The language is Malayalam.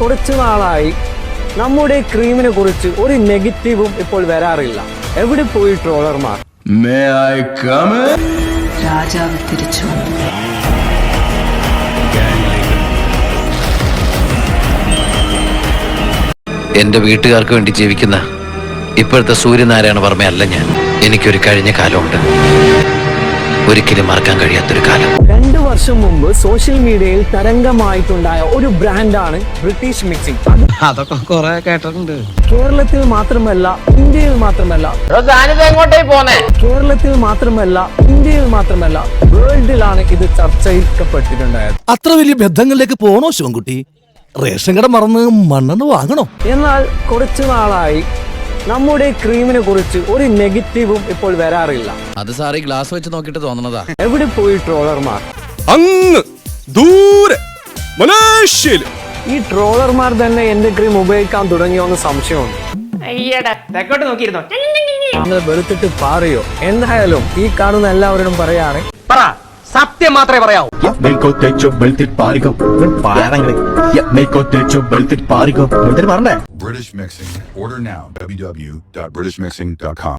കുറച്ചു നാളായി നമ്മുടെ ക്രീമിനെ കുറിച്ച് ഒരു നെഗറ്റീവും ഇപ്പോൾ വരാറില്ല. എവിടെ പോയി ട്രോളർമാർ? രാജാവ് തിരിച്ചു എന്റെ വീട്ടുകാർക്ക് വേണ്ടി ജീവിക്കുന്ന ഇപ്പോഴത്തെ സൂര്യനാരായണ വർമ്മയല്ല ഞാൻ. എനിക്കൊരു കഴിഞ്ഞ കാലമുണ്ട്. ഒരിക്കലും മറക്കാൻ കഴിയാത്തൊരു കാലം. വർഷം മുമ്പ് സോഷ്യൽ മീഡിയയിൽ തരംഗമായിട്ടുണ്ടായ ഒരു ബ്രാൻഡാണ് ബ്രിട്ടീഷ് മിക്സിംഗ്. അതൊക്കെ കുറെ കേട്ടിട്ടുണ്ട്. കേരളത്തിൽ മാത്രമല്ല ഇന്ത്യയിൽ മാത്രമല്ല. കേരളത്തിൽ മാത്രമല്ല ഇന്ത്യയിൽ മാത്രമല്ല വേൾഡിലാണ് ഇത് ചർച്ചയിൽക്കപ്പെട്ടിട്ടുണ്ടായത്. അത്ര വലിയ ബന്ധങ്ങളിലേക്ക് പോണോ ശിവൻകുട്ടി? റേഷൻ കട മറന്ന് മണ്ണെണ്ണ വാങ്ങണോ? എന്നാൽ കുറച്ചു നാളായി നമ്മുടെ ക്രീമിനെ കുറിച്ച് ഒരു നെഗറ്റീവും ഇപ്പോൾ വരാറില്ല. അത് സാറി ഗ്ലാസ് വെച്ച് നോക്കിയിട്ട് തോന്നണതാ. എവിടെ പോയി ട്രോളർമാർ? അങ്ങ് ദൂരെ. മലേഷ്യയിൽ ഈ ട്രോളർമാർ തന്നെ എന്റെ ക്രീം ഉപയോഗിക്കാൻ തുടങ്ങിയോന്ന് സംശയമുണ്ട്. അയ്യടാ. തെക്കോട്ട് നോക്കിയിരുന്നോ? നിങ്ങൾ വെളുത്തിട്ട് പാറിയോ? എന്തായാലും ഈ കാണുന്ന എല്ലാവരോടും പറയാണ് പറ. സത്യം മാത്രമേ പറയാവൂ. Mixing. Order now. www.britishmixing.com.